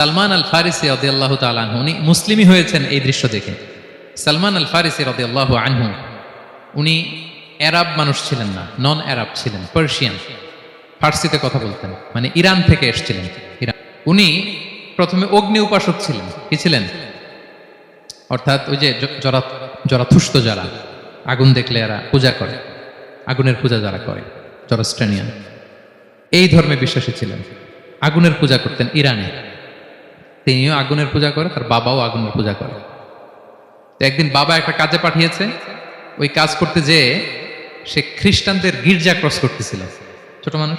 সালমান আল ফারিসি রদি আল্লাহ তালু উনি মুসলিমই হয়েছেন এই দৃশ্য দেখে। সালমান আল ফারিসি রদি আল্লাহ আনহু, উনি অ্যারাব মানুষ ছিলেন না নন অ্যারাব ছিলেন, পার্সিয়ান। ফার্সিতে কথা বলতেন মানে ইরান থেকে এসেছিলেন। ইরান, উনি প্রথমে অগ্নি উপাসক ছিলেন। কি ছিলেন? অর্থাৎ ওই যে জরা জরাথুষ্ট যারা, আগুন দেখলে এরা পূজা করে, আগুনের পূজা যারা করে জরাস্ট্রেনিয়ান এই ধর্মে বিশ্বাসী ছিলেন। আগুনের পূজা করতেন ইরানে। তিনিও আগুনের পূজা করে, তার বাবাও আগুনের পূজা করে। একদিন বাবা একটা কাজে পাঠিয়েছে, ওই কাজ করতে যেয়ে সে খ্রিস্টানদের গির্জা ক্রস করতেছিল। ছোট মানুষ,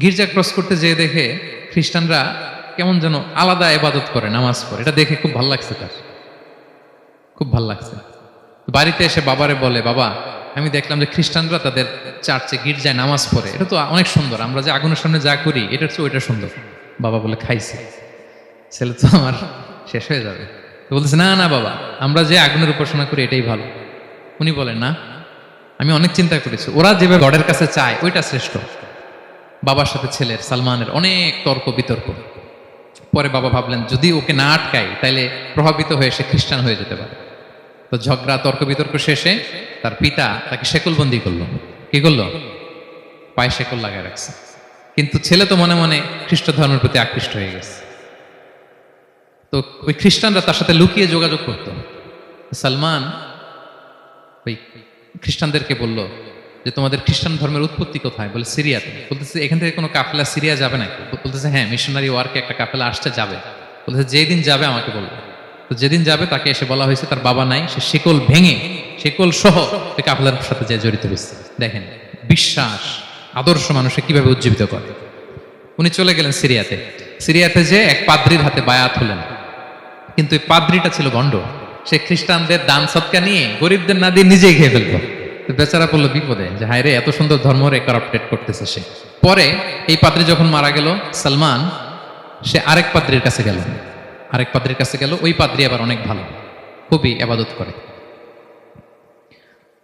গির্জা ক্রস করতে যেয়ে দেখে খ্রিস্টানরা কেমন যেন আলাদা এবাদত করে, নামাজ পড়ে। এটা দেখে খুব ভালো লাগছে তার। খুব ভালো লাগছে। বাড়িতে এসে বাবারে বলে, বাবা, আমি দেখলাম যে খ্রিস্টানরা তাদের চার্চে গির্জায় নামাজ পড়ে। এটা তো অনেক সুন্দর, আমরা যে আগুনের সামনে যা করি, এটার চেয়ে ওইটা সুন্দর। বাবা বলে, খাইছে। ছেলে তো আমার শেষ হয়ে যাবে। তো বলতেছে, না না বাবা, আমরা যে আগুনের উপাসনা করি এটাই ভালো। উনি বলেন, না, আমি অনেক চিন্তা করেছি। ওরা যেভাবে গডের কাছে চায়, ওইটা শ্রেষ্ঠ। বাবার সাথে ছেলের, সালমানের অনেক তর্ক, বিতর্ক। পরে বাবা ভাবলেন, যদি ওকে না আটকাই, তাইলে প্রভাবিত হয়ে সে খ্রিস্টান হয়ে যেতে পারে। তো ঝগড়া, তর্ক, বিতর্ক শেষে তার পিতা তাকে শেকলবন্দি করল। কি করল? পায়ে শেকল লাগায় রাখছে। কিন্তু ছেলে তো মনে মনে খ্রিস্ট ধর্মের প্রতি আকৃষ্ট হয়ে গেছে। তো ওই খ্রিস্টানরা তার সাথে লুকিয়ে যোগাযোগ করত। সালমান ওই খ্রিস্টানদেরকে বলল যে, তোমাদের খ্রিস্টান ধর্মের উৎপত্তি কোথায়? বলে, সিরিয়াতে। বলতেছে, এখান থেকে কোনো কাফেলা সিরিয়া যাবে নাকি? বলতেছে হ্যাঁ মিশনারি ওয়ার্কে একটা কাফেলা আসতে যাবে। বলতেছে, যেদিন যাবে আমাকে বলবে। তো যেদিন যাবে তাকে এসে বলা হয়েছে, তার বাবা নাই, সে শিকল ভেঙে, শিকল সহ কাফেলার সাথে যে জড়িত হয়েছে দেখেন, বিশ্বাস আদর্শ মানুষে কীভাবে উজ্জীবিত করে। উনি চলে গেলেন সিরিয়াতে। সিরিয়াতে যে এক পাদ্রির হাতে বায়াত হলেন। কিন্তু এই পাদ্রিটা ছিল গন্ড। সে খ্রিস্টানদের দান সৎকা নিয়ে গরিবদের না দিয়ে নিজেই খেয়ে ফেলতো। বেচারা পড়ল বিপদে। যে হায় রে এত সুন্দর ধর্ম রে করাপ্টেড করতেছে সে। পরে এই পাদ্রি যখন মারা গেল, সালমান, সে আরেক পাদ্রির কাছে গেল। আরেক পাদ্রির কাছে গেল, ওই পাদ্রি আবার অনেক ভালো। খুবই আবাদত করে।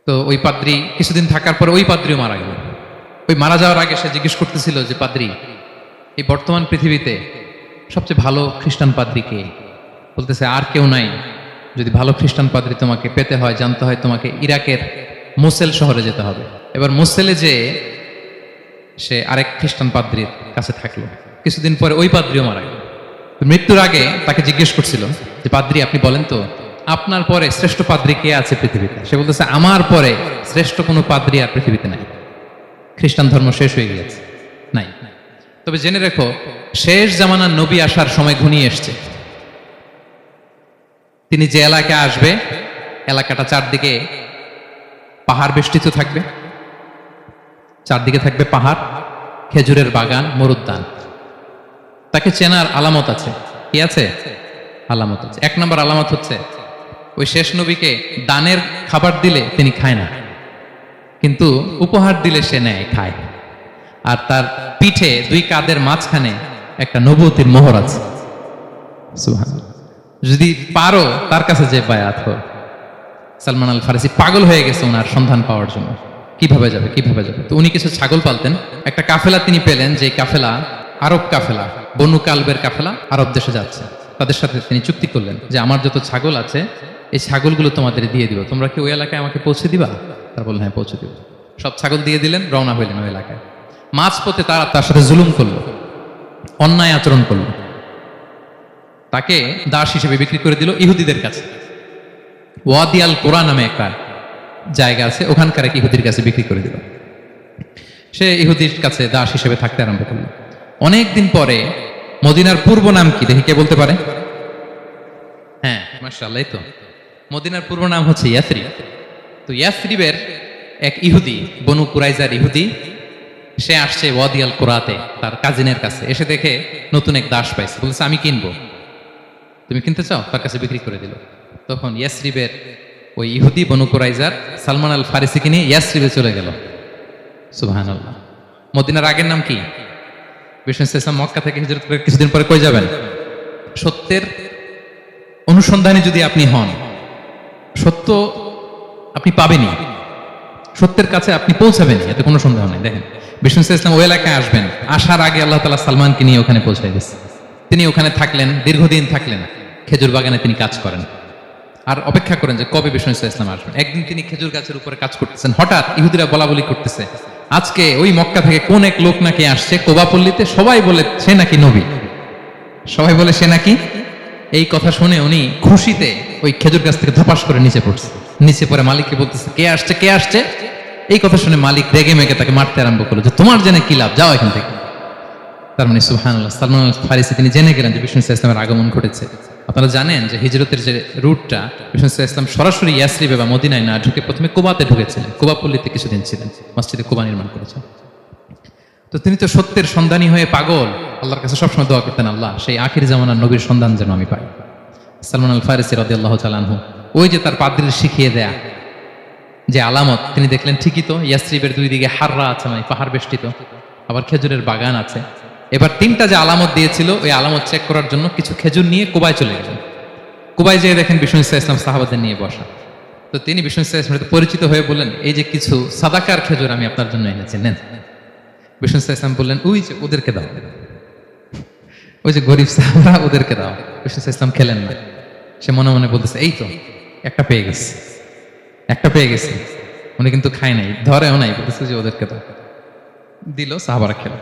তো ওই পাদ্রি কিছুদিন থাকার পরে ওই পাদ্রিও মারা গেল। ওই মারা যাওয়ার আগে সে জিজ্ঞেস করতেছিল যে, পাদ্রি, এই বর্তমান পৃথিবীতে সবচেয়ে ভালো খ্রিস্টান পাদ্রি কে? বলতেছে, আর কেউ নাই। যদি ভালো খ্রিস্টান পাদ্রি তোমাকে পেতে হয়, জানতে হয় তোমাকে ইরাকের মোসেল শহরে যেতে হবে। এবার মোসেলে যে সে আরেক খ্রিস্টান পাদ্রির কাছে থাকল। কিছুদিন পরে ওই পাদ্রিও মারা গেল। মৃত্যুর আগে তাকে জিজ্ঞেস করছিল যে, পাদ্রি, আপনি বলেন তো, আপনার পরে শ্রেষ্ঠ পাদ্রি কে আছে পৃথিবীতে? সে বলতেছে, আমার পরে শ্রেষ্ঠ কোনো পাদ্রি আর পৃথিবীতে নাই। খ্রিস্টান ধর্ম শেষ হয়ে গিয়েছে। নাই। তবে জেনে রেখো, শেষ জামানার নবী আসার সময় ঘনিয়ে এসছে। তিনি যে এলাকায় আসবে, এলাকাটা চারদিকে পাহাড় বেষ্টিত থাকবে। চারদিকে থাকবে পাহাড়, খেজুরের বাগান, মরুদ্যান। তাকে চেনার আলামত আছে। কি আছে? আলামত আছে। এক নম্বর আলামত হচ্ছে, ওই শেষ নবীকে দানের খাবার দিলে তিনি খায় না। কিন্তু উপহার দিলে সে নেয়, খায়। আর তার পিঠে দুই কাদের মাঝখানে একটা নবতির মোহর আছে। সুবহানাল্লাহ। যদি পারো, তার কাছে যে বায়াত হো সালমান আল ফারিসি পাগল হয়ে গেছে ওনার সন্ধান পাওয়ার জন্য। কীভাবে যাবে কীভাবে যাবে? তো উনি কিছু ছাগল পালতেন। একটা কাফেলা তিনি পেলেন, যে কাফেলা আরব কাফেলা, বনু কালবের কাফেলা আরব দেশে যাচ্ছে। তাদের সাথে তিনি চুক্তি করলেন যে আমার যত ছাগল আছে, এই ছাগলগুলো তোমাদের দিয়ে দিব। তোমরা কি ওই এলাকায় আমাকে পৌঁছে দিবা? তার বললেন হ্যাঁ পৌঁছে দিব। সব ছাগল দিয়ে দিলেন, রওনা হইলেন ওই এলাকায়। মাঝ পথে তারা তার সাথে জুলুম করল, অন্যায় আচরণ করল। তাকে দাস হিসেবে বিক্রি করে দিল ইহুদিদের কাছে। ওয়াদিয়াল কোরআন নামে একটা জায়গা আছে, ওখানকার এক ইহুদির কাছে বিক্রি করে দিল। সে ইহুদির কাছে দাস হিসেবে থাকতে আরম্ভ করল। অনেক দিন পরে মদিনার পূর্ব নাম কি? দেখি কে বলতে পারে? হ্যাঁ মার্শাল্লাহ তো। মদিনার পূর্ব নাম হচ্ছে ইয়াসরি তো ইয়াসরিবের এক ইহুদি, বনু কুরাইজার ইহুদি, সে আসছে ওয়াদিয়াল কোরাতে তার কাজিনের কাছে। এসে দেখে নতুন এক দাস পাইছে। বলছে, আমি কিনবো। তুমি কিনতে চাও? তার কাছে বিক্রি করে দিল। তখন ইয়াসরিবের ওই ইহুদি বনু কুরাইজার সালমান আল ফারিসিকে নিয়ে ইয়াসরিবে চলে গেল। সুবাহান আল্লাহ মদিনার আগের নাম কি? বিষ্ণু ইসলাম মক্কা থেকে হিজরত করে কিছুদিন পরে কই যাবেন? সত্যের অনুসন্ধানে যদি আপনি হন, সত্য আপনি পাবেনই। সত্যের কাছে আপনি পৌঁছাবেন এতে কোনো সন্দেহ নেই। দেখেন, বিষ্ণু ইসলাম ওই এলাকায় আসবেন, আসার আগে আল্লাহ তালা সালমানকে নিয়ে ওখানে পৌঁছাই দিচ্ছে তিনি ওখানে থাকলেন, দীর্ঘদিন থাকলেন। খেজুর বাগানে তিনি কাজ করেন। আর অপেক্ষা করেন যে কবে বিষ্ণু ইসা ইসলাম আসবেন। একদিন তিনি খেজুর গাছের উপরে কাজ করতেছেন। হঠাৎ ইহুদিরা বলা বলি করতেছে, আজকে ওই মক্কা থেকে কোন এক লোক নাকি আসছে কোবাপল্লিতে? সবাই বলে, সে নাকি নবী। সবাই বলে, সে নাকি? এই কথা শুনে উনি খুশিতে ওই খেজুর গাছ থেকে ধপাস করে নিচে পড়ছে। নিচে পড়ে মালিককে বলতেছে, কে আসছে? কে আসছে? এই কথা শুনে মালিক রেগে মেগে তাকে মারতে আরম্ভ করল যে, তোমার জেনে কি লাভ? যাও এখান থেকে। তার মানে সুহান সালমান আল ফারিসি তিনি জেনে গেলেন যে বিষ্ণু ইসলামের আগমন ঘটেছে। আপনারা জানেন যে হিজরতের যে রুটটা ইসলাম সরাসরি ইয়াসরিবে বা মদিনায় না ঢুকে প্রথমে কুবাতে ঢুকেছিলেন। কুবাপল্লীতে কিছুদিন ছিলেন, মসজিদে কুবা নির্মাণ করেছেন। তো তিনি তো সত্যের সন্ধানী হয়ে পাগল। আল্লাহর কাছে সবসময় দোয়া করতেন, আল্লাহ, সেই আখির জামানার নবীর সন্ধান যেন আমি পাই। সালমান আল ফারিসি রদি আল্লাহ চালানহু ওই যে তার পাদ্রির শিখিয়ে দেয়া, যে আলামত, তিনি দেখলেন ঠিকই তো, ইয়াসরিবের দুই দিকে হাররা আছে মানে পাহাড় বেষ্টিত, আবার খেজুরের বাগান আছে। এবার তিনটা যে আলামত দিয়েছিল, ওই আলামত চেক করার জন্য কিছু খেজুর নিয়ে কুবায় চলে গেলেন। কুবায় যেয়ে দেখেন বিষ্ণু ইসা ইসলাম সাহাবাদের নিয়ে বসা। তো তিনি বিষ্ণু ইসা ইসলামের পরিচিত হয়ে বললেন, এই যে কিছু সাদাকার খেজুর আমি আপনার জন্য এনেছি, নেন। বিষ্ণু ইসা ইসলাম বললেন, ওই যে ওদেরকে দাও। ওই যে গরিব সাহাবারা ওদেরকে দাও। বিষ্ণু ইসা ইসলাম খেলেন না। সে মনে মনে বলতেছে, এই তো, একটা পেয়ে গেছে, একটা পেয়ে গেছে। উনি কিন্তু খায় নাই, ধরেও নাই, বলতেছে যে ওদেরকে দাও। দিল সাহাবারা খেল।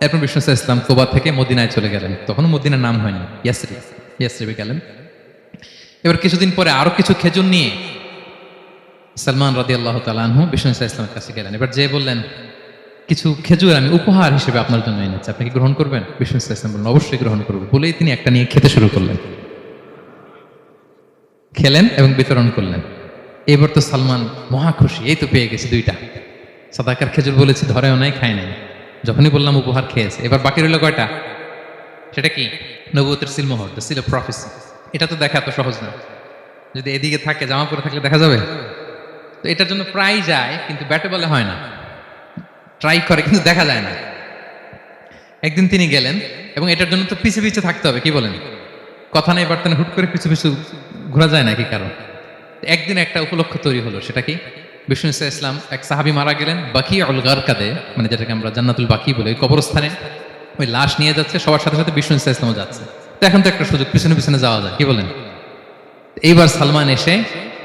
এরপর ইসা ইসলাম কোবা থেকে মদিনায় চলে গেলেন। তখন মদিনার নাম হয়নি ইয়াসরি ইয়াসরিবে গেলেন। এবার কিছুদিন পরে আরও কিছু খেজুর নিয়ে সালমান রাদি আল্লাহ তালানহু বিষ্ণু ইসা ইসলামের কাছে গেলেন। এবার যে বললেন, কিছু খেজুর আমি উপহার হিসেবে আপনার জন্য এনেছি, আপনি কি গ্রহণ করবেন? ইসা ইসলাম বললেন, অবশ্যই গ্রহণ করব। বলেই তিনি একটা নিয়ে খেতে শুরু করলেন। খেলেন এবং বিতরণ করলেন। এবার তো সালমান মহা খুশি, এই তো পেয়ে গেছি দুইটা। সাদাকার খেজুর বলেছি, ধরেও নাই, খায় নাই। যখনই বললাম উপহার খেয়েছে, এবার বাকি রইল কয়টা? সেটা কি? নবুতের সিলমোহর দ্য সিল প্রফেসি এটা তো দেখা এত সহজ না। যদি এদিকে থাকে, জামা পরে থাকলে দেখা যাবে? তো এটার জন্য প্রায় যায়, কিন্তু ব্যাটে বলে হয় না। ট্রাই করে, কিন্তু দেখা যায় না। একদিন তিনি গেলেন, এবং এটার জন্য তো পিছে পিছে থাকতে হবে, কি বলেন? কথা নেই বার্তা হুট করে পিছু পিছু ঘোরা যায় না কি কারণ একদিন একটা উপলক্ষ তৈরি হলো, সেটা কি? বিষ্ণু ইসা ইসলাম এক সাহাবি মারা গেলেন বাকি অল গারকাদে মানে যেটাকে আমরা জান্নাতুল বাকি বলে, ওই কবরস্থানে। ওই লাশ নিয়ে যাচ্ছে, সবার সাথে সাথে বিষ্ণু ইসা ইসলামও যাচ্ছে। তো এখন তো একটা সুযোগ, পিছনে পিছনে যাওয়া যায়, কি বলেন? এইবার সালমান এসে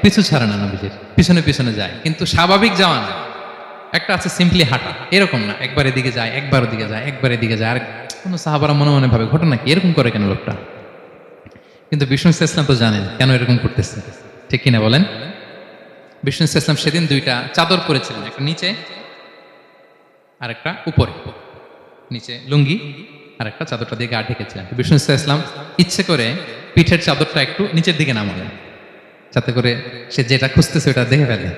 পিছু ছাড়ে না নবীজির, পিছনে পিছনে যায়। কিন্তু স্বাভাবিক যাওয়া না। একটা আছে সিম্পলি হাঁটা, এরকম না, একবার এদিকে যায়, একবার ওদিকে যায়, একবার এদিকে যায়। আর কোনো সাহাবারা মনে মনে ভাবে, ঘটনা কি? এরকম করে কেন লোকটা? কিন্তু বিষ্ণু ইসলাম তো জানেন কেন এরকম করতেছে। ঠিক কিনা বলেন? বিষ্ণু ইসলাম সেদিন দুইটা চাদর পরেছিলেন, একটা নিচে আর একটা উপরে। নিচে লুঙ্গি আর একটা চাদরটা দিয়ে গা ঢেকেছিলেন। বিষ্ণু ইসলাম ইচ্ছে করে পিঠের চাদরটা একটু নিচের দিকে নামালেন, যাতে করে সে যেটা খুঁজতেছে ওটা দেখে ফেলে।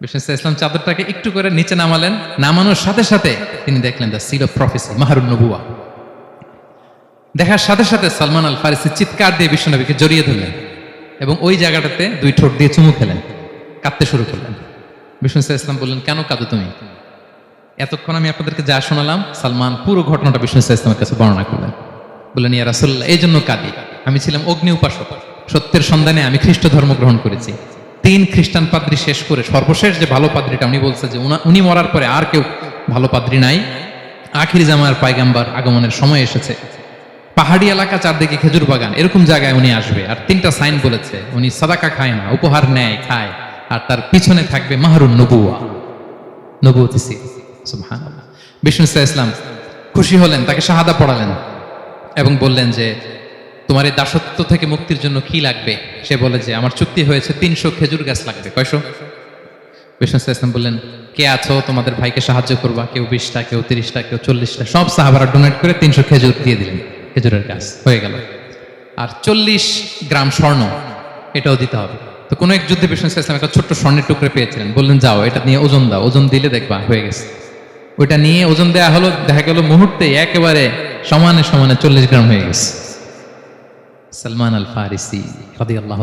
বিষ্ণু ইসলাম চাদরটাকে একটু করে নিচে নামালেন, নামানোর সাথে সাথে তিনি দেখলেন দ্য সিল অফ প্রফেসি, মাহরুন নবুয়া। দেখার সাথে সাথে সালমান আল ফারিসি চিৎকার দিয়ে বিশ্বনবীকে জড়িয়ে ধরলেন। এবং ওই জায়গাটাতে দুই ঠোঁট দিয়ে চুমু খেলেন কাঁদতে শুরু করলেন। বিষ্ণু ইসা ইসলাম বললেন, কেন কাঁদো তুমি? এতক্ষণ আমি আপনাদেরকে যা শোনালাম, সালমান পুরো ঘটনাটা বিষ্ণু ইসা ইসলামের কাছে বর্ণনা করলেন। বললেন, ইয়া রাসুল্লাহ এই জন্য কাঁদি। আমি ছিলাম অগ্নি উপাসক। সত্যের সন্ধানে আমি খ্রিস্ট ধর্ম গ্রহণ করেছি। তিন খ্রিস্টান পাদ্রি শেষ করে সর্বশেষ যে ভালো পাদ্রিটা উনি বলছে যে উনি মরার পরে আর কেউ ভালো পাদ্রি নাই। আখির জামার পায়গাম্বার আগমনের সময় এসেছে। পাহাড়ি এলাকা চারদিকে খেজুর বাগান, এরকম জায়গায় উনি আসবে। আর তিনটা সাইন বলেছে, উনি সাদাকা খায় না, উপহার নেয়, খায়। আর তার পিছনে থাকবে মাহরুন নবুয়া। নবুয়তি। বিষ্ণু ইসলাম খুশি হলেন, তাকে শাহাদা পড়ালেন এবং বললেন যে, তোমার এই দাসত্ব থেকে মুক্তির জন্য কি লাগবে? সে বলে যে, আমার চুক্তি হয়েছে তিনশো খেজুর গাছ লাগবে। কয়শো? বিষ্ণু ইসা ইসলাম বললেন, কে আছো? তোমাদের ভাইকে সাহায্য করবা। কেউ বিশটা, কেউ তিরিশটা, কেউ চল্লিশটা। সব সাহাবারা ডোনেট করে তিনশো খেজুর দিয়ে দিলেন। খেজুরের গাছ, হয়ে গেল। আর চল্লিশ গ্রাম স্বর্ণ, এটাও দিতে হবে। তো কোনো এক যুদ্ধে বিষ্ণু ইসলাম একটা ছোট্ট স্বর্ণের টুকরে পেয়েছিলেন, বললেন, যাও, এটা নিয়ে ওজন দাও, ওজন দিলে দেখবা, হয়ে গেছে। ওইটা নিয়ে ওজন দেয়া হলো, দেখা গেল মুহূর্তে একেবারে সমানে সমানে চল্লিশ গ্রাম হয়ে গেছে। সালমান আল ফারিসি রাদি আল্লাহ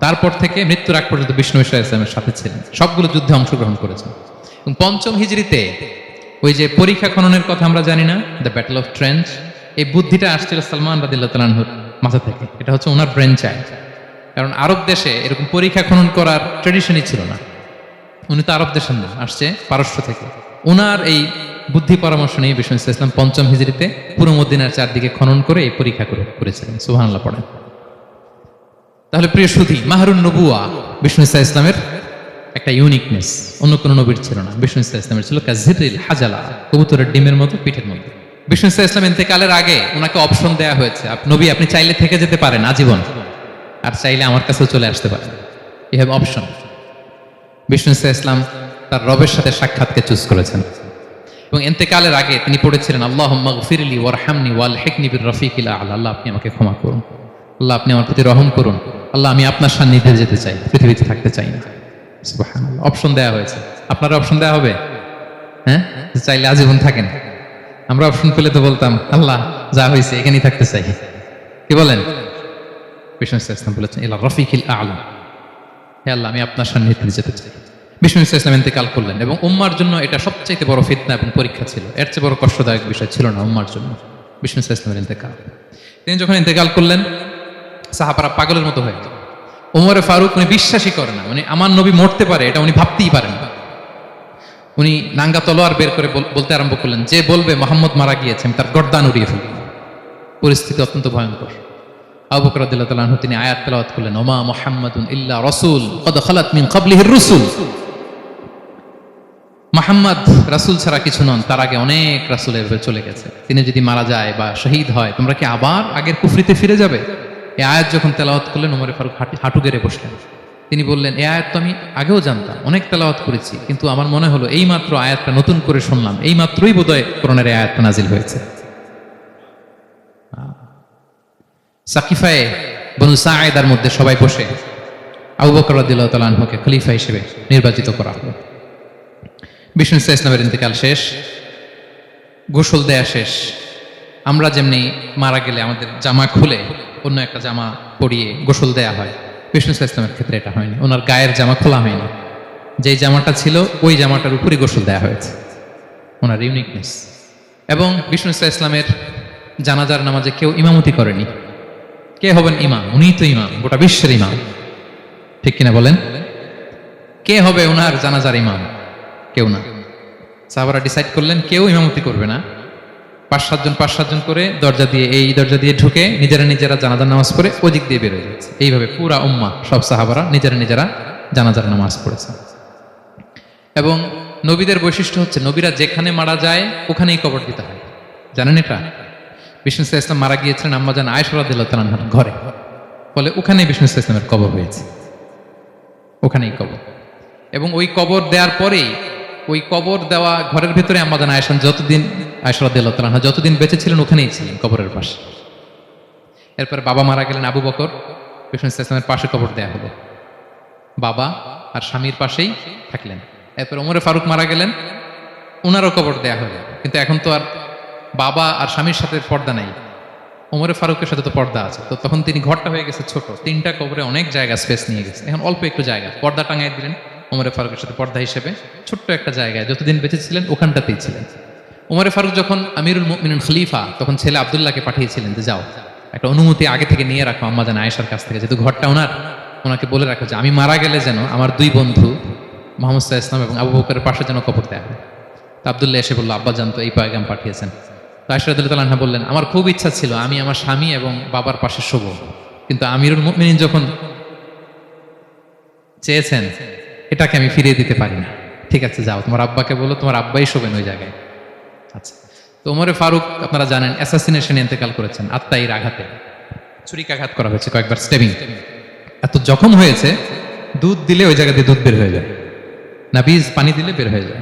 তারপর থেকে মৃত্যুর আগ পর্যন্ত বিষ্ণু ইসা ইসলামের সাথে ছিলেন। সবগুলো যুদ্ধে অংশগ্রহণ করেছেন। এবং পঞ্চম হিজড়িতে ওই যে পরীক্ষা খননের কথা আমরা জানি না দ্য ব্যাটল অফ ট্রেঞ্চ এই বুদ্ধিটা আসছিল সালমান রাদিল্লাহ তালানহুর মাথা থেকে। এটা হচ্ছে ওনার ব্রেন চাইল্ড কারণ আরব দেশে এরকম পরীক্ষা খনন করার ট্রেডিশনই ছিল না। উনি তো আরব দেশের না আসছে পারস্য থেকে। ওনার এই বুদ্ধি পরামর্শ নিয়ে বিষ্ণু ইসলাম পঞ্চম হিজড়িতে পুরো মদিনার চারদিকে খনন করে এই পরীক্ষা করে করেছিলেন। সুবহানাল্লাহ পড়েন। তাহলে প্রিয় সুধি, মাহরুন নবুয়া বিষ্ণু ইসা ইসলামের একটা ইউনিকনেস অন্য কোনো নবীর ছিল না। বিষ্ণু ইসা ইসলামের ছিল কাজিরিল হাজালা, কবুতরের ডিমের মতো, পিঠের মধ্যে। বিষ্ণু ইসা ইসলাম ইন্তেকালের আগে ওনাকে অপশন দেয়া হয়েছে। নবী, আপনি চাইলে থেকে যেতে পারেন আজীবন। আর চাইলে আমার কাছেও চলে আসতে পারেন। ইউ হ্যাভ অপশন বিষ্ণু ইসা ইসলাম তার রবের সাথে সাক্ষাৎকে চুজ করেছেন। এবং এতেকালের আগে তিনি পড়েছিলেন আল্লাহ ফিরলি ওয়ারহামনি ওয়াল হেকনি বির রফিকিল আল্লাহ আল্লাহ আপনি আমাকে ক্ষমা করুন। আল্লাহ আপনি আমার প্রতি রহম করুন। আল্লাহ, আমি আপনার সান্নিধ্যে যেতে চাই, পৃথিবীতে থাকতে চাই না। অপশন দেয়া হয়েছে। আপনার অপশন দেয়া হবে? হ্যাঁ? চাইলে আজীবন থাকেন। আমরা অপশন পেলে তো বলতাম, আল্লাহ, যা হয়েছে এখানেই থাকতে চাই। কি বলেন? বিষ্ণু বলেছেন, ইলা রফিকিল আলা। হে আল্লাহ, আমি আপনার সান্নিধ্যে যেতে চাই। বিষ্ণু ইসলাম ইন্তেকাল করলেন এবং উম্মার জন্য এটা সবচাইতে বড় ফিতনা এবং পরীক্ষা ছিল। এর চেয়ে বড় কষ্টদায়ক বিষয় ছিল না উম্মার জন্য। বিষ্ণু ইসলামের ইন্তেকাল। তিনি যখন ইন্তেকাল করলেন, সাহাবারা পাগলের মতো হয়ে গেল ওমরে ফারুক, উনি বিশ্বাসই করে না। উনি আমার নবী মরতে পারে, এটা উনি ভাবতেই পারেন না। উনি নাঙ্গা তলোয়ার বের করে বলতে আরম্ভ করলেন, যে বলবে মোহাম্মদ মারা গিয়েছে তার গর্দান উড়িয়ে ফেলব। পরিস্থিতি অত্যন্ত ভয়ঙ্কর। আবু বকর রাদিয়াল্লাহু তিনি আয়াত তেলাওয়াত করলেন, ওমা মুহাম্মাদুন ইল্লা রাসূল, কদ খালাত মিন ক্বাবলিহির রুসুল। মোহাম্মদ রাসূল ছাড়া কিছু নন, তার আগে অনেক রাসূল চলে গেছে। তিনি যদি মারা যায় বা শহীদ হয়, তোমরা কি আবার আগের কুফরিতে ফিরে যাবে? এই আয়াত যখন তেলাওয়াত করলেন, ওমরে ফারুক হাঁটু গেড়ে বসলেন। তিনি বললেন এই আয়াত তো আমি আগেও জানতাম, অনেক তেলাওয়াত করেছি, কিন্তু আমার মনে হলো এই মাত্র আয়াতটা নতুন করে শুনলাম এই মাত্রই বোধহয় কোরআনের এই আয়াতটা নাজিল হয়েছে। সাকিফায়ে বনু সায়েদার মধ্যে সবাই বসে, আবু বকর আনহুকে খলিফা হিসেবে নির্বাচিত করা হলো। বিষ্ণু ইসা ইসলামের ইন্তেকাল শেষ, গোসল দেয়া শেষ, আমরা যেমনি মারা গেলে আমাদের জামা খুলে অন্য একটা জামা পরিয়ে গোসল দেয়া হয়। বিষ্ণু ইসা ইসলামের ক্ষেত্রে এটা হয়নি। ওনার গায়ের জামা খোলা হয়নি। যেই জামাটা ছিল, ওই জামাটার উপরই গোসল দেওয়া হয়েছে। ওনার ইউনিকনেস। এবং বিষ্ণু ইসা ইসলামের জানাজার নামাজে কেউ ইমামতি করেনি। কে হবেন ইমাম? উনিই তো ইমাম, গোটা বিশ্বের ইমাম। ঠিক কিনা বলেন? কে হবে ওনার জানাজার ইমাম? কেউ না। সাহাবারা ডিসাইড করলেন, কেউ ইমামতি করবে না। পাঁচ, সাতজন পাঁচ, সাতজন করে দরজা দিয়ে, এই দরজা দিয়ে ঢুকে নিজেরা নিজেরা জানাজার নামাজ পড়ে ওদিক দিয়ে বেরোয় যাচ্ছে এইভাবে পুরা উম্মা, সব সাহাবারা নিজেরা নিজেরা জানাজার নামাজ পড়েছে। এবং নবীদের বৈশিষ্ট্য হচ্ছে, নবীরা যেখানে মারা যায়, ওখানেই কবর দিতে হয়। জানেন এটা? বিষ্ণু ইসলাম মারা গিয়েছিলেন আম্মা জান আয়সরা দিল তালার ঘরে। ফলে ওখানেই বিষ্ণু ইসলাম ইসলামের কবর হয়েছে। ওখানেই কবর। এবং ওই কবর দেওয়ার পরেই ওই কবর দেওয়া ঘরের ভিতরে আমাদের আয়সান যতদিন আয়সরা দিল তালাহা যতদিন বেঁচে ছিলেন, ওখানেই ছিলেন কবরের পাশে। এরপর বাবা মারা গেলেন আবু বকর বিষ্ণু ইসলামের পাশে কবর দেয়া হলো। বাবা আর স্বামীর পাশেই থাকলেন। এরপর ওমরে ফারুক মারা গেলেন ওনারও কবর দেয়া হলো। কিন্তু এখন তো আর বাবা আর স্বামীর সাথে পর্দা নাই। ওমরে ফারুকের সাথে তো পর্দা আছে। তো তখন তিনি ঘরটা হয়ে গেছে ছোট। তিনটা কবরে অনেক জায়গা, স্পেস নিয়ে গেছে। এখন অল্প একটু জায়গা। পর্দা টাঙাই দিলেন। ওমরে ফারুকের সাথে পর্দা হিসেবে ছোট্ট একটা জায়গায় যতদিন বেঁচে ছিলেন, ওখানটাতেই ছিলেন। ওমরে ফারুক যখন আমিরুল মুমিনুল খলিফা, তখন ছেলে আবদুল্লাহকে পাঠিয়েছিলেন যে যাও, একটা অনুমতি আগে থেকে নিয়ে রাখো আম্মা জান আয়েশার কাছ থেকে। যেহেতু ঘরটা ওনার, ওনাকে বলে রাখো যে আমি মারা গেলে যেন আমার দুই বন্ধু মোহাম্মদ সাহা ইসলাম এবং আবু বকরের পাশে যেন কবর দেয়া। তো আবদুল্লাহ এসে বলল, আব্বা জানতো এই পায়গাম পাঠিয়েছেন। তো আশরাদুল্লাহ বললেন, আমার খুব ইচ্ছা ছিল, আমি আমার স্বামী এবং বাবার পাশে শোব। কিন্তু আমিরুল মুমিনিন যখন চেয়েছেন এটাকে আমি ফিরিয়ে দিতে পারি না। ঠিক আছে, যাও। তোমার আব্বাকে বলো, তোমার আব্বাই শোবেন ওই জায়গায়। আচ্ছা। তো ওমরে ফারুক, আপনারা জানেন অ্যাসাসিনেশন ইন্তেকাল করেছেন আত্মাইয়ের আঘাতে। ছুরিকাঘাত করা হয়েছে কয়েকবার স্টেবিং এত জখম হয়েছে, দুধ দিলে ওই জায়গাতে দুধ বের হয়ে যায়। না বীজ পানি দিলে বের হয়ে যায়।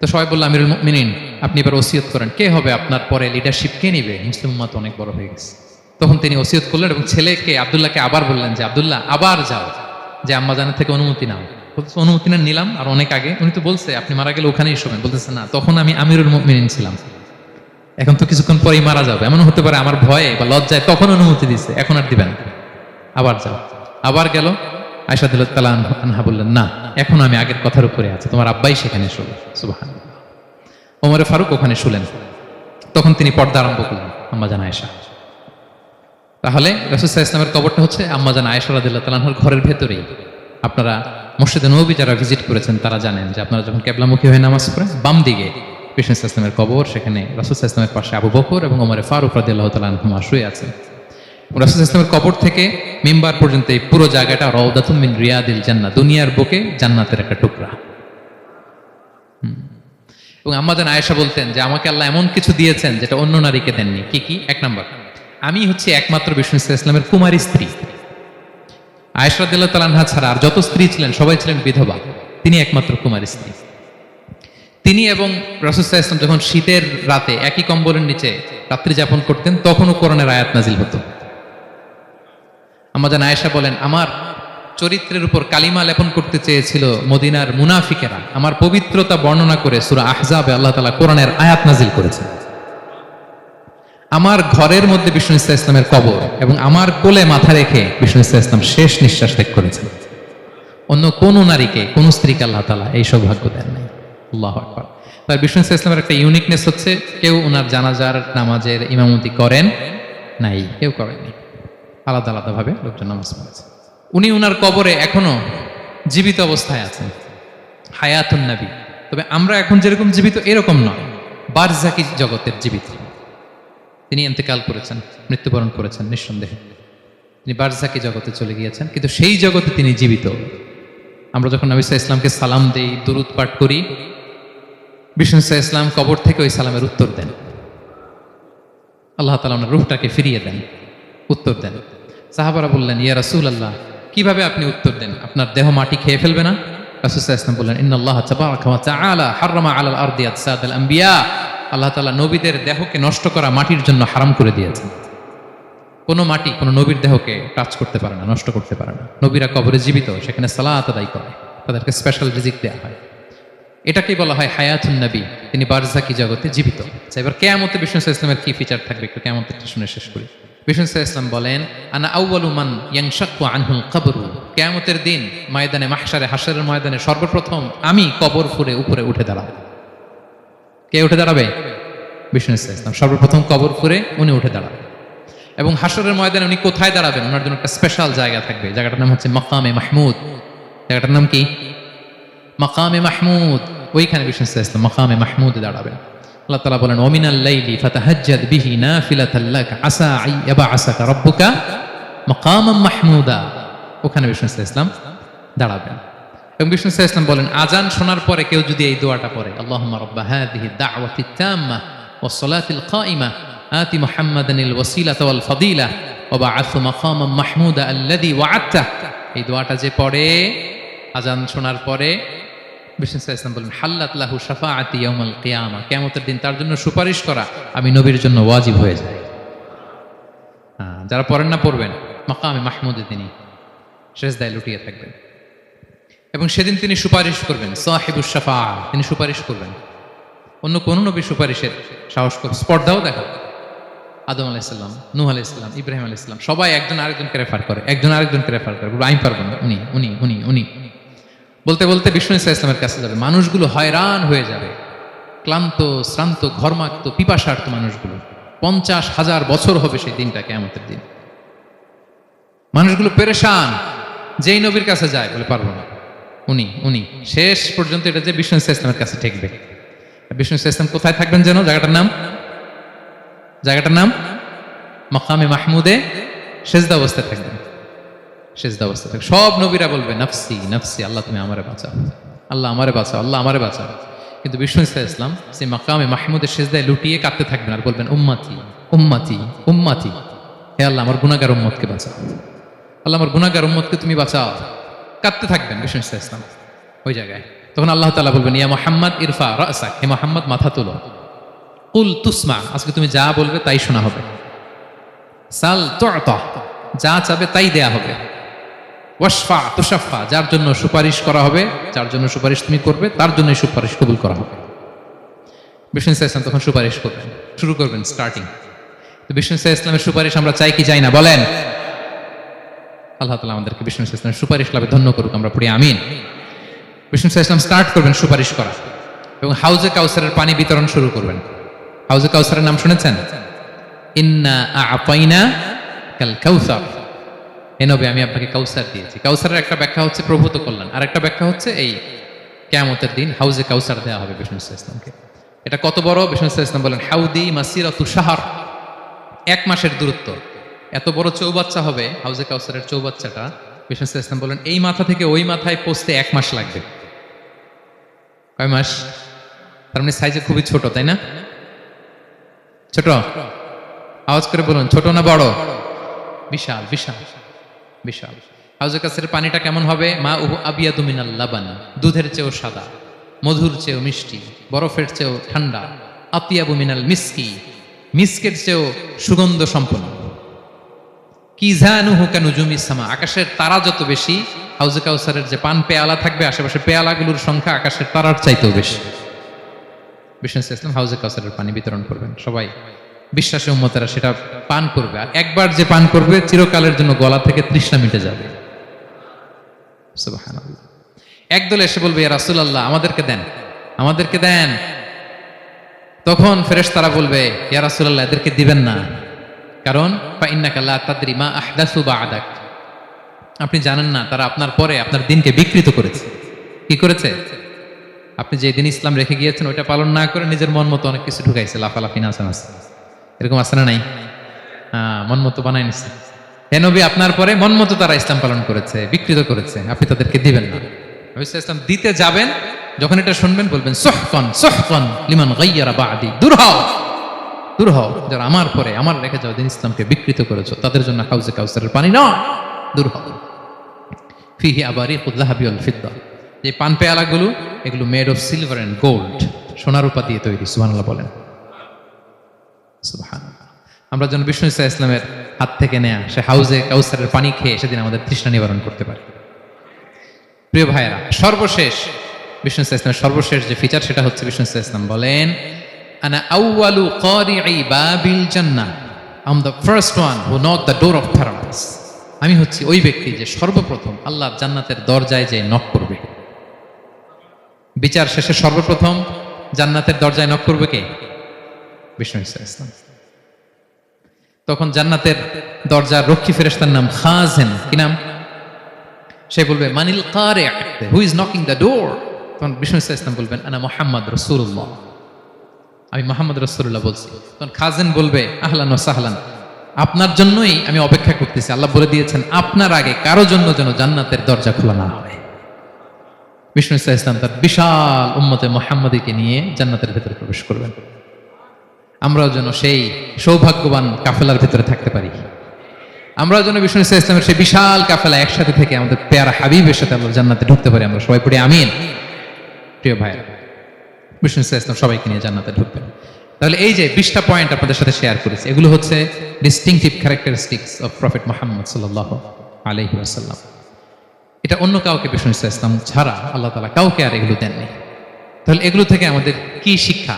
তো সবাই বলল আমিরুল মিনিন আপনি এবার ওসিয়ত করেন, কে হবে আপনার পরে লিডারশিপ কে নিবে? মুসলিম উম্মাহ তো অনেক বড় হয়ে গেছে। তখন তিনি ওসিয়ত করলেন এবং ছেলেকে, আবদুল্লাহকে আবার বললেন যে, আবদুল্লাহ, আবার যাও। যে আম্মা জানের থেকে অনুমতি নাও। বলতেছে, অনুমতি না নিলাম। আর অনেক আগে উনি তো বলছে আপনি মারা গেলে ওখানেই শোবেন। বলতেছে না তখন আমি আমিরুল মিনিন ছিলাম। এখন তো কিছুক্ষণ পরেই মারা যাবে। এমন হতে পারে আমার ভয়ে বা লজ্জায় তখন অনুমতি দিছে এখন আর দিবেন আবার যাও। আবার গেল আয়সা দিল তালা আনহা বললেন না এখন আমি আগের কথার উপরে আছি। তোমার আব্বাই সেখানে শোবে। সুবাহান ওমরে ফারুক ওখানে শুলেন। তখন তিনি পর্দা আরম্ভ করলেন আম্মাজান আয়েশা। তাহলে রসুল্লাহ ইসলামের কবরটা হচ্ছে আম্মাজান আয়েশা রাদিল্লাহ তালাহর ঘরের ভেতরেই। আপনারা মসজিদে নবী যারা ভিজিট করেছেন তারা জানেন যে আপনারা যখন কেবলামুখী হয়ে নামাজ পড়েন, বাম দিকে বিষ্ণু ইসলামের কবর, সেখানে রাসুল ইসলামের পাশে আবু বকর এবং ওমরে ফারুক রাদি আল্লাহ তালা শুয়ে আছেন। রাসুল ইসলামের কবর থেকে মেম্বার পর্যন্ত এই পুরো জায়গাটা রওদাতুম মিন রিয়াদিল জান্না দুনিয়ার বুকে জান্নাতের একটা টুকরা। এবং আম্মাজান আয়েশা বলতেন যে আমাকে আল্লাহ এমন কিছু দিয়েছেন যেটা অন্য নারীকে দেননি। কি কি? এক নম্বর। আমি হচ্ছে একমাত্র বিষ্ণু ইসলামের কুমারী স্ত্রী। আয়েশরাদিল্লাহ তালানহা ছাড়া আর যত স্ত্রী ছিলেন, সবাই ছিলেন বিধবা। তিনি একমাত্র কুমারী স্ত্রী। তিনি এবং রসুল্লাহ ইসলাম যখন শীতের রাতে একই কম্বলের নিচে রাত্রি যাপন করতেন, তখনও কোরআনের আয়াত নাজিল হতো। আমাদের আয়েশা বলেন, আমার চরিত্রের উপর কালিমা লেপন করতে চেয়েছিল মদিনার মুনাফিকেরা। আমার পবিত্রতা বর্ণনা করে সুরা আহজাবে আল্লাহ তালা কোরআনের আয়াত নাজিল করেছেন। আমার ঘরের মধ্যে বিষ্ণু ইসলাম ইসলামের কবর এবং আমার কোলে মাথা রেখে বিষ্ণু ইসলাম ইসলাম শেষ নিঃশ্বাস ত্যাগ করেছেন। অন্য কোন নারীকে, কোন স্ত্রীকে আল্লাহ তালা এই সৌভাগ্য দেন নাই। আল্লাহ আকবর। তার বিষ্ণু ইসলাম ইসলামের একটা ইউনিকনেস হচ্ছে, কেউ ওনার জানাজার নামাজের ইমামতি করেন নাই, কেউ করেনি আলাদা আলাদাভাবে লোকজন নামাজ পড়েছে। উনি উনার কবরে এখনও জীবিত অবস্থায় আছেন। হায়াতুন নবী। তবে আমরা এখন যেরকম জীবিত, এরকম নয়। বারজাকি জগতের জীবিত। তিনি এন্তেকাল করেছেন, মৃত্যুবরণ করেছেন নিঃসন্দেহে। তিনি বারজাকি জগতে চলে গিয়েছেন, কিন্তু সেই জগতে তিনি জীবিত। আমরা যখন নবী সাল্লাল্লাহু আলাইহি ইসলামকে সালাম দেই, দুরুদ পাঠ করি, বিষ্ণু সাল্লাল্লাহু আলাইহি ইসলাম কবর থেকে ওই সালামের উত্তর দেন। আল্লাহ তালা ওনার রুহটাকে ফিরিয়ে দেন, উত্তর দেন। সাহাবারা বললেন, ইয়া রাসূল আল্লাহ কীভাবে আপনি উত্তর দেন? আপনার দেহ মাটি খেয়ে ফেলবে না? রাসূল ইসলাম বললেন, ইন্নাল্লাহ তাবারাকা ওয়া তাআলা হাররামা আলাল আরদি আতসাদাল আম্বিয়া আল্লাহ তাআলা নবীদের দেহকে নষ্ট করা মাটির জন্য হারাম করে দিয়েছেন। কোনো মাটি কোনো নবীর দেহকে টাচ করতে পারে না নষ্ট করতে পারে না। নবীরা কবরে জীবিত সেখানে সালাত আদায় করে তাদেরকে স্পেশাল রিজিক দেওয়া হয়। এটাকেই বলা হয় হায়াতুন নবী। তিনি বারজাকি জগতে জীবিত। আচ্ছা, এবার কেয়ামতে বিষ্ণু সাল্লাল্লাহু ইসলামের কি ফিচার থাকবে একটু কেয়ামতেরটা শুনে শেষ করি। বিষ্ণু সাল্লাল্লাহু ইসলাম বলেন আনা আউয়ালু মান ইয়ানশাক্কু আনহুল কবরু। কেয়ামতের দিন ময়দানে মাহশারে হাশরের ময়দানে সর্বপ্রথম আমি কবর ফুরে উপরে উঠে দাঁড়াবো। কে উঠে দাঁড়াবে? বিষ্ণু ইসলাম সর্বপ্রথম কবর ফুরে উনি উঠে দাঁড়াবেন এবং হাসরের ময়দানে উনি কোথায় দাঁড়াবেন? ওনার জন্য একটা স্পেশাল জায়গা থাকবে। জায়গাটার নাম হচ্ছে মাকামে মাহমুদ। জায়গাটার নাম কি? মাকামে মাহমুদ। ওইখানে বিষ্ণু ইসলাম মাকামে মাহমুদে দাঁড়াবেন। আল্লাহ তাআলা বলেন, ওমিনাল লাইলি ফাতাহাজ্জাদ বিহি নাফিলাতাল লাক আসা ইয়াবআসাকা রাব্বুকা মাকামাম মাহমুদা। ওখানে বিষ্ণু ইসলাম দাঁড়াবেন। এবং বিষ্ণু ইসলাম বলেন আজান শোনার পরে কেউ যদি এই দোয়াটা পড়ে আল্লাহুম্মা রাব্বা হাযিহি দাওয়াতি তাম্মা ওয়াস সালাতিল কাইমা ওয়াসিলাতা ওয়াল ফাদিলা ওয়া বা'আথু মাকামাম মাহমুদা আল্লাযী ওয়া'আদতা। এই দোয়াটা যে পড়ে আজান শোনার পরে বিষ্ণু ইসলাম বলেন হাল্লাত লাহু শাফাআতি ইয়াউমাল কিয়ামা কিয়ামতের দিন তার জন্য সুপারিশ করা আমি নবীর জন্য ওয়াজিব হয়ে যায় হ্যাঁ, যারা পড়েন না পড়বেন। মাকামে মাহমুদে তিনি শেষ দায় লুটিয়ে থাকবেন। এবং সেদিন তিনি সুপারিশ করবেন, সাহেবুস শাফা, তিনি সুপারিশ করবেন। অন্য কোন নবী সুপারিশের সাহস করবে স্পর্ধাও দেখা। আদম আলাইসাল্লাম নুহ আলাইসাল্লাম ইব্রাহিম আলাইসাল্লাম সবাই একজন আরেকজনকে রেফার করে। একজন আরেকজনকে রেফার করে। আমি পারব না। উনি উনি উনি উনি। বলতে বলতে বিষ্ণু ইসা ইসলামের কাছে যাবে। মানুষগুলো হয়রান হয়ে যাবে। ক্লান্ত, শ্রান্ত, ঘর্মাক্ত পিপাসার্থ মানুষগুলো। পঞ্চাশ হাজার বছর হবে সেই দিনটা কেমতের দিন। মানুষগুলো পেরেশান। যেই নবীর কাছে যায়, বলে পারব না। উনি উনি। শেষ পর্যন্ত এটা যে বিষ্ণু ইসা ইসলামের কাছে ঠেকবে। বিষ্ণু ইসা ইসলাম কোথায় থাকবেন যেন? জায়গাটার নাম? জায়গাটার নাম? মকামে মাহমুদে সেজদা অবস্থায় থাকবেন। সেজদা অবস্থা থাকে সব নবীরা বলবে, নাফসি নাফসি, আল্লাহ তুমি আমারে বাঁচাও। আল্লাহ আমারে বাঁচাও, আল্লাহ আমারে বাঁচাও। কিন্তু বিষ্ণু ইসা ইসলাম সেই মাকামে মাহমুদের সেজদায় লুটিয়ে কাঁদতে থাকবেন আর বলবেন, উম্মাতি উম্মাতি উম্মাতি। হে আল্লাহ, আমার গুনাগার উম্মতকে বাঁচাও। আল্লাহ, আমার গুনাগার উম্মতকে তুমি বাঁচাও। কাঁদতে থাকবেন বিষ্ণু ইসা ইসলাম। ওই জায়গায়। তখন আল্লাহ তাআলা বলবেন, ইয়া মোহাম্মদ, ইরফা রাসাক হে মোহাম্মদ, মাথা তোলো। কুল তুসমা, আজকে তুমি যা বলবে তাই শোনা হবে। সাল যা চাবে তাই দেয়া হবে। ওয়াশফা তুষাফা যার জন্য সুপারিশ করা হবে, যার জন্য সুপারিশ তুমি করবে, তার জন্য সুপারিশ কবুল করা হবে। বিষ্ণু ইসা ইসলাম তখন সুপারিশ করবেন। শুরু করবেন স্টার্টিং তো বিষ্ণু ইসা ইসলামের সুপারিশ আমরা চাই কি, চাই না, বলেন। আল্লাহ তালা আমাদেরকে বিষ্ণু ইসা ইসলামের সুপারিশ লাভে ধন্য করুক, আমরা পড়ি, আমিন। বিষ্ণু ইসা ইসলাম স্টার্ট করবেন সুপারিশ করা এবং হাউজে কাউসারের পানি বিতরণ শুরু করবেন। হাউজে কাউসারের নাম শুনেছেন? ইন্না আপাইনা কাল কাউসার এ নবী, আমি আপনাকে কাউসার দিয়েছি। কাউসারের একটা ব্যাখ্যা হচ্ছে প্রভূত কল্যাণ। আর একটা ব্যাখ্যা হচ্ছে এই কেয়ামতের দিন হাউজে কাউসার দেওয়া হবে বিষ্ণু ইসলামকে এটা কত বড়? বিষ্ণু ইসলাম বলেন, হাউদি মাসির সাহার এক মাসের দূরত্ব। এত বড় চৌবাচ্চা হবে, হাউজে কাউসারের চৌবাচ্চাটা। বিষ্ণু ইসলাম বলেন, এই মাথা থেকে ওই মাথায় পৌঁছতে এক মাস লাগবে। কয় মাস? তার মানে সাইজে খুবই ছোট, তাই না? ছোট। আওয়াজ করে বলুন, ছোট না বড়? বিশাল বিশাল বিশাল। হাউজে কাছের পানিটা কেমন হবে? মা উহু আবিয়াদু মিনাল লাবান, দুধের চেয়েও সাদা, মধুর চেয়েও মিষ্টি, বরফের চেয়েও ঠান্ডা, আতিয়াবু মিনাল মিসকি, মিসকের চেয়েও সুগন্ধ সম্পন্ন। আকাশের তারা যত বেশি, হাউজে কাউসারের যে পান পেয়ালা থাকবে, আশেপাশে পেয়ালাগুলোর সংখ্যা আকাশের তারার চাইতেও বেশি। বিষ্ণু ইসলাম হাউজে কাউসারের পানি বিতরণ করবেন, সবাই বিশ্বাসী উম্মতেরা সেটা পান করবে। আর একবার যে পান করবে, চিরকালের জন্য গলা থেকে তৃষ্ণা মিটে যাবে। একদল এসে বলবে রাসূলুল্লাহ, আমাদেরকে দেন আমাদেরকে দেন। তখন ফেরেশ তারা বলবে, ইয়া রাসূলুল্লাহ, এদেরকে দিবেন না। কারণ আপনি জানেন না, তারা আপনার পরে আপনার দিনকে বিকৃত করেছে। কি করেছে? আপনি যে দিন ইসলাম রেখে গিয়েছেন, ওইটা পালন না করে নিজের মন মতো অনেক কিছু ঢুকাইছে, লাফালাফি, নাচানাচ। এরকম আছে না নাই? হ্যাঁ মন মতো বানাই নিছে। হে নবী, আপনার পরে মন মতো তারা ইসলাম পালন করেছে, বিকৃত করেছে। আপনি তাদেরকে দিবেন না। ইসলাম দিতে যাবেন, যখন এটা শুনবেন বলবেন সোহকন সোহকন লিমান গাইয়ারা বাদি, দূর হও। দূর হও, যারা আমার পরে আমার রেখে যাওয়া দিন ইসলামকে বিকৃত করেছ, তাদের জন্য কাউজে কাউসারের পানি নয় দূর হও। ফিহি আবারি অল ফিদ্দা। যে পান পেয়ালাগুলো, এগুলো made of silver and gold সোনার উপা দিয়ে তৈরি, সুবহানাল্লাহ বলেন। আমরা যেন বিষ্ণু ইসা ইসলামের হাত থেকে নেয়া, সে হাউজে কাউসারের পানি খেয়ে সেদিন আমাদের তৃষ্ণা নিবারণ করতে পারে। প্রিয় ভাইয়েরা, সর্বশেষ, বিষ্ণু ইসা ইসলামের সর্বশেষ যে ফিচার সেটা হচ্ছে বিষ্ণু ইসা ইসলাম বলেন আউয়ালু কারিই বাবিল জান্নাহ am the first one who knock the door of paradise আমি হচ্ছি ওই ব্যক্তি যে সর্বপ্রথম আল্লাহ জান্নাতের দরজায় যে নক করবে। বিচার শেষে সর্বপ্রথম জান্নাতের দরজায় নক করবে কে? বিষ্ণু ইসলাম। তখন জান্নাতের দরজার রক্ষী ফেরেশতার নাম খাজেন। কি নাম? সে বলবে, মানিল কারে who is knocking the door তখন বিষ্ণু ইসা ইসলাম বলবেন আনা মোহাম্মদ রসুল্লাহ আমি মোহাম্মদ রসুল্লাহ বলছি। তখন খাজেন বলবে, আহলান ও সাহলান, আপনার জন্যই আমি অপেক্ষা করতেছি। আল্লাহ বলে দিয়েছেন, আপনার আগে কারও জন্য যেন জান্নাতের দরজা খোলা না হয়। বিষ্ণু ইসা ইসলাম তার বিশাল উম্মতে মোহাম্মদীকে নিয়ে জান্নাতের ভেতরে প্রবেশ করবেন। আমরাও যেন সেই সৌভাগ্যবান কাফেলার ভেতরে থাকতে পারি। আমরাও যেন বিষ্ণু ইসা ইসলামের সেই বিশাল কাফেলা একসাথে থেকে আমাদের পেয়ারা হাবিবের সাথে আমরা জান্নাতে ঢুকতে পারি। আমরা সবাই পড়ে আমিন। প্রিয় ভাইরা বিষ্ণু ইসা ইসলাম সবাইকে নিয়ে জান্নাতে ঢুকবেন। তাহলে এই যে বিশটা পয়েন্ট আপনাদের সাথে শেয়ার করেছি, এগুলো হচ্ছে distinctive characteristics of prophet Mohammad সাল্লাহ আলহি আসাল্লাম এটা অন্য কাউকে বিষ্ণু ইসা ইসলাম ছাড়া আল্লাহ তালা কাউকে আর এগুলো দেননি তাহলে এগুলো থেকে আমাদের কি শিক্ষা?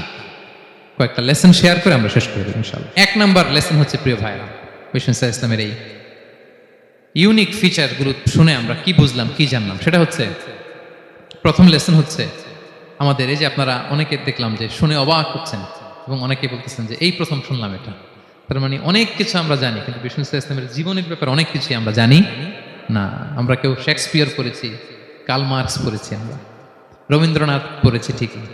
কয়েকটা লেসন শেয়ার করে আমরা শেষ করে দেবো ইনশাল্লাহ এক নম্বর লেসন হচ্ছে প্রিয় ভাইরা, বিষ্ণু ইসা ইসলামের এই ইউনিক ফিচারগুলো শুনে আমরা কি বুঝলাম, কি জানলাম? সেটা হচ্ছে, প্রথম লেসন হচ্ছে আমাদের, এই যে আপনারা অনেকে দেখলাম যে শুনে অবাক হচ্ছেন এবং অনেকে বলতেছেন যে এই প্রথম শুনলাম এটা। তার মানে অনেক কিছু আমরা জানি, কিন্তু বিষ্ণু ইসলাম ইসলামের জীবনের ব্যাপারে অনেক কিছুই আমরা জানি না। আমরা কেউ শেক্সপিয়ার পড়েছি কাল মার্কস পড়েছি আমরা, রবীন্দ্রনাথ পড়েছি ঠিকই,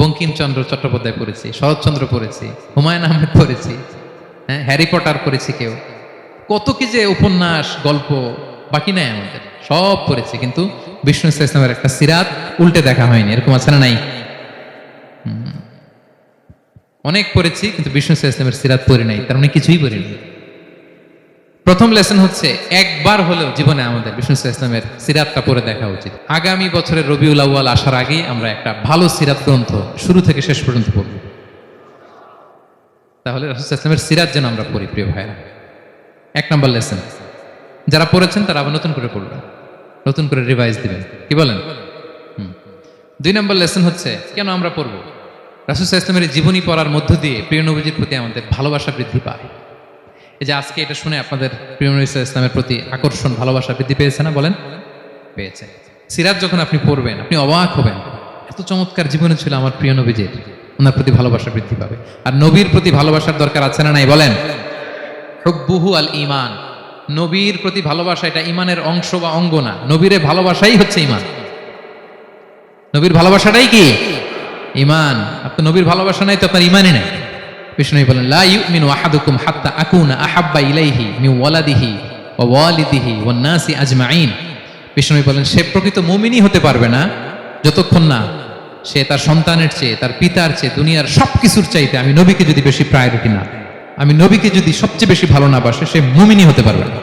বঙ্কিমচন্দ্র চট্টোপাধ্যায় পড়েছি, শরৎচন্দ্র পড়েছি, হুমায়ুন আহমেদ পড়েছি হ্যাঁ হ্যারি পটার পড়েছি কেউ। কত কি যে উপন্যাস, গল্প, বাকি নাই আমাদের, সব পড়েছি, কিন্তু বিষ্ণু ইসলাম ইসলামের একটা সিরাত উল্টে দেখা হয়নি, এরকম আছে না নাই? অনেক পড়েছি, কিন্তু বিষ্ণু ইসলাম ইসলামের সিরাত পড়ি নাই, তার মানে কিছুই পড়িনি প্রথম লেসন হচ্ছে, একবার হলেও জীবনে আমাদের বিষ্ণু ইসলাম ইসলামের সিরাতটা পড়ে দেখা উচিত। আগামী বছরের রবিউল আউ্য়াল আসার আগেই আমরা একটা ভালো সিরাত গ্রন্থ শুরু থেকে শেষ পর্যন্ত পড়ব। তাহলে রসুল ইসলামের সিরাত যেন আমরা পড়ি, প্রিয় ভাইরা এক নম্বর লেসন, যারা পড়েছেন তারা আবার নতুন করে পড়বেন। নতুন করে রিভাইজ দিবেন। কি বলেন। দুই নম্বর লেসন হচ্ছে, কেন আমরা পড়ব? রাসুল ইসলামের জীবনী পড়ার মধ্য দিয়ে প্রিয় নবীজির প্রতি আমাদের ভালোবাসা বৃদ্ধি পায়। এই যে আজকে এটা শুনে আপনাদের প্রিয় নবী ইসলামের প্রতি আকর্ষণ, ভালোবাসা বৃদ্ধি পেয়েছে না বলেন? পেয়েছে। সিরাজ যখন আপনি পড়বেন, আপনি অবাক হবেন, এত চমৎকার জীবনে ছিল আমার প্রিয় নবীজির, ওনার প্রতি ভালোবাসা বৃদ্ধি পাবে। আর নবীর প্রতি ভালোবাসার দরকার আছে না নাই বলেন? হুব্বুহু আল ইমান নবীর প্রতি ভালোবাসা এটা ইমানের অংশ বা অঙ্গ না। নবীরে ভালোবাসাই হচ্ছে ইমান। নবীর ভালোবাসাটাই কি? ইমান। আপনার নবীর ভালোবাসা নাই তো আপনার ইমানই নাই। বিষ্ণু বলেন, লা ইউমিনু আহাদুকুম হাত্তা আকুনা আহাব্বা ইলাইহি মি ওয়ালাদিহি ওয়া ওয়ালিদিহি ওয়ান নাসি আজমাইন। বিষ্ণু বলেন, সে প্রকৃত মুমিনই হতে পারবে না, যতক্ষণ না সে তার সন্তানের চেয়ে, তার পিতার চেয়ে, দুনিয়ার সব কিছুর চাইতে আমি নবীকে যদি বেশি প্রায়োরিটি না আমি নবীকে যদি সবচেয়ে বেশি ভালো না বাসে, সে মুমিনই হতে পারবে না।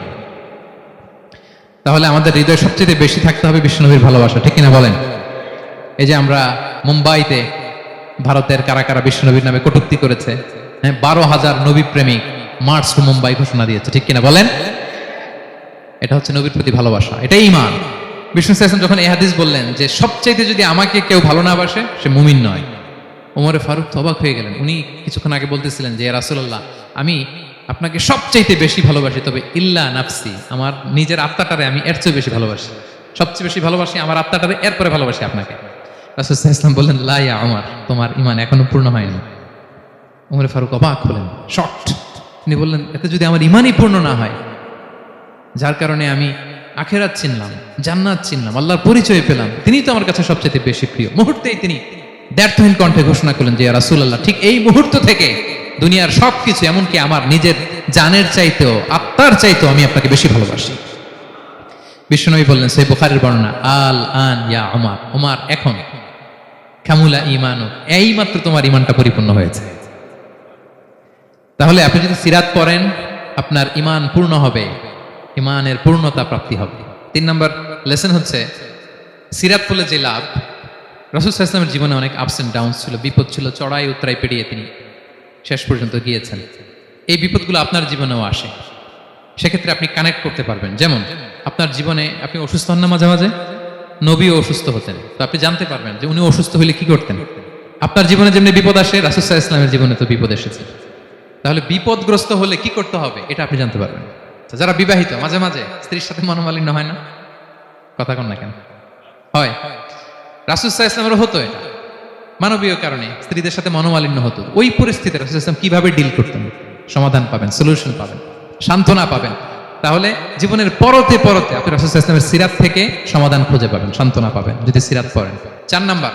তাহলে আমাদের হৃদয় সবচেয়ে বেশি থাকতে হবে বিষ্ণুনবীর ভালোবাসা, ঠিক কিনা বলেন? এই যে আমরা মুম্বাইতে ভারতের কারা কারা বিষ্ণুনবীর নামে কটূক্তি করেছে হ্যাঁ বারো হাজার নবী প্রেমিক মার্চ টু মুম্বাই ঘোষণা দিয়েছে, ঠিক কিনা বলেন? এটা হচ্ছে নবীর প্রতি ভালোবাসা এটাই ইমান বিষ্ণু সাইসন যখন এই হাদিস বললেন যে, সবচাইতে যদি আমাকে কেউ ভালো না বাসে, সে মুমিন নয়। ওমরে ফারুক অবাক হয়ে গেলেন। উনি কিছুক্ষণ আগে বলতেছিলেন যে রাসুল্লাহ আমি আপনাকে সবচাইতে বেশি ভালোবাসি, তবে ইল্লা নাফসি, আমার নিজের আত্মাটারে আমি এর চেয়ে বেশি ভালোবাসি। সবচেয়ে বেশি ভালোবাসি আমার আত্মাটারে, এরপরে ভালোবাসি আপনাকে। রাসুল ইসলাম বললেন লাইয়া আমার তোমার ইমান এখনও পূর্ণ হয়নি। উমরে ফারুক অবাক হলেন শর্ট তিনি বললেন, এতে যদি আমার ইমানই পূর্ণ না হয়, যার কারণে আমি আখেরাত চিনলাম, জান্নাত চিনলাম, আল্লাহর পরিচয় পেলাম তিনি তো আমার কাছে সবচেয়ে বেশি প্রিয়। মুহূর্তেই তিনি ব্যর্থহীন কণ্ঠে ঘোষণা করলেন যে রাসুল্লাহ ঠিক এই মুহূর্ত থেকে দুনিয়ার সব কিছু এমনকি আমার নিজের জানের চাইতেও, আত্মার চাইতেও আমি আপনাকে বেশি ভালোবাসি। বিষ্ণনবী বললেন সেই বুখারের বর্ণনা, আল আন ইয়া ওমার ওমার এখন খামুলা ইমানও এই মাত্র তোমার ইমানটা পরিপূর্ণ হয়েছে। তাহলে আপনি যদি সিরাত পড়েন, আপনার ইমান পূর্ণ হবে ইমানের পূর্ণতা প্রাপ্তি হবে। তিন নম্বর লেসন হচ্ছে, সিরাত বলে যে লাভ রসুল ইসলামের জীবনে অনেক আপস অ্যান্ড ডাউন ছিল, বিপদ ছিল, চড়াই উত্তরাই পেরিয়ে তিনি শেষ পর্যন্ত গিয়েছেন। এই বিপদগুলো আপনার জীবনেও আসে। সেক্ষেত্রে আপনি কানেক্ট করতে পারবেন। যেমন, আপনার জীবনে আপনি অসুস্থ হন না মাঝে মাঝে? নবীও অসুস্থ হতেন। তো আপনি জানতে পারবেন যে উনি অসুস্থ হলে কি করতেন। আপনার জীবনে যেমনি বিপদ আসে রাসুসাহ ইসলামের জীবনে তো বিপদ এসেছে। তাহলে বিপদগ্রস্ত হলে কি করতে হবে? এটা আপনি জানতে পারবেন। যারা বিবাহিত, মাঝে মাঝে স্ত্রীর সাথে মনোমালিন্য হয় না? কথা কন না কেন? হয়। রাসুসাহ ইসলামেরও হতো এটা। মানবীয় কারণে স্ত্রীদের সাথে মনোমালিন্য হতো। ওই পরিস্থিতিতে রাসুল ইসলাম কীভাবে ডিল করতেন? সমাধান পাবেন সলিউশন পাবেন, সান্ত্বনা পাবেন। তাহলে জীবনের পরতে পরতে আপনি রাসুল ইসলামের সিরাত থেকে সমাধান খুঁজে পাবেন, সান্ত্বনা পাবেন, যদি সিরাত পড়েন। চার নাম্বার,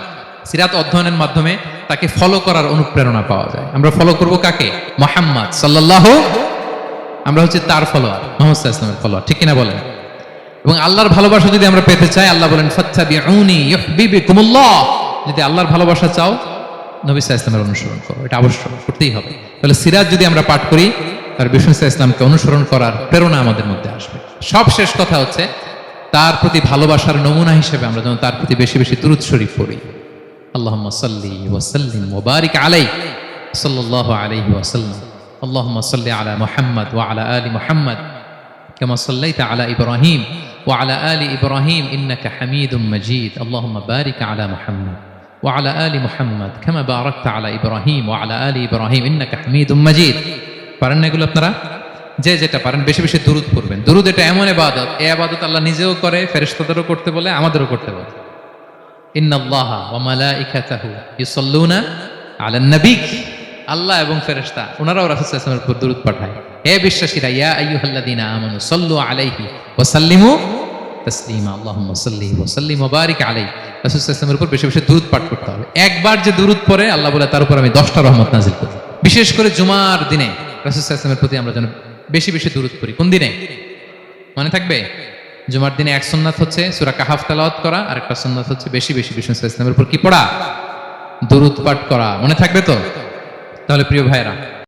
সিরাত অধ্যয়নের মাধ্যমে তাকে ফলো করার অনুপ্রেরণা পাওয়া যায়। আমরা ফলো করব কাকে? মোহাম্মদ সাল্লাহ আমরা হচ্ছে তার ফলোয়ার মোহাম্মদ ইসলামের ফলোয়ার ঠিক কিনা বলেন? এবং আল্লাহর ভালোবাসা যদি আমরা পেতে চাই আল্লাহ বলেন ফাত্তাবিউনি ইউহিব্বুকুমুল্লাহ যদি আল্লাহর ভালোবাসা চাও নবী সাল্লাল্লাহু ইসলামের অনুসরণ করো এটা আবশ্যক করতেই হবে তাহলে সিরাজ যদি আমরা পাঠ করি তার বিষ্ণু সাল্লাল্লাহু ইসলামকে অনুসরণ করার প্রেরণা আমাদের মধ্যে আসবে সব শেষ কথা হচ্ছে তার প্রতি ভালোবাসার নমুনা হিসেবে আমরা যেন তার প্রতি বেশি বেশি দুরুদ শরীফ পড়ি আল্লাহুম্মা সাল্লি ওয়া সাল্লিম ওয়া বারিক আলাইহি সাল্লাল্লাহু আলাইহি ওয়া সাল্লাম আল্লাহুম্মা সাল্লি আলা মুহাম্মদ ওয়া আলা আলি মুহাম্মদ كما صليت على ابراهيم وعلى ال ابراهيم انك حميد مجيد اللهم بارك على محمد وعلى ال محمد كما باركت على ابراهيم وعلى ال ابراهيم انك حميد مجيد পারেন না এগুলো আপনারা যে যেটা পারেন বেশি বেশি দুরুদ করবেন দুরুদ এটা এমন এবাদত এই আবাদত আল্লাহ নিজেও করে ফেরেশতাদেরও করতে বলে আমাদেরও করতে বলে ইন্নাল্লাহ ওয়া মালাইকাতাহু ইউসাল্লুনা আলান নবী আল্লাহ এবং ফেরেশতা ওনারাও রাসূল সাল্লাল্লাহু আলাইহি ওয়াসাল্লামের উপর দুরূদ পাঠায় হে বিশ্বাসীরা আলাইহি আলাইহি। উপর বেশি বেশি দুরূদ পাঠ করতে হবে। একবার যে দুরূদ পড়ে, আল্লাহ বলে, তার উপর আমি 10টা রহমত নাজিল করি। বিশেষ করে জুমার দিনে রাসূল প্রতি আমরা যেন বেশি বেশি দুরূদ পড়ি। কোন দিনে? মনে থাকবে? জুমার দিনে এক সুন্নাত হচ্ছে সূরা কাহাফ তেলাওয়াত করা আর একটা সুন্নাত হচ্ছে বেশি বেশি বিষ্ণু আলাইহি উপর কি পড়া? দুরূদ পাঠ করা। মনে থাকবে তো? তাহলে প্রিয় ভাইরা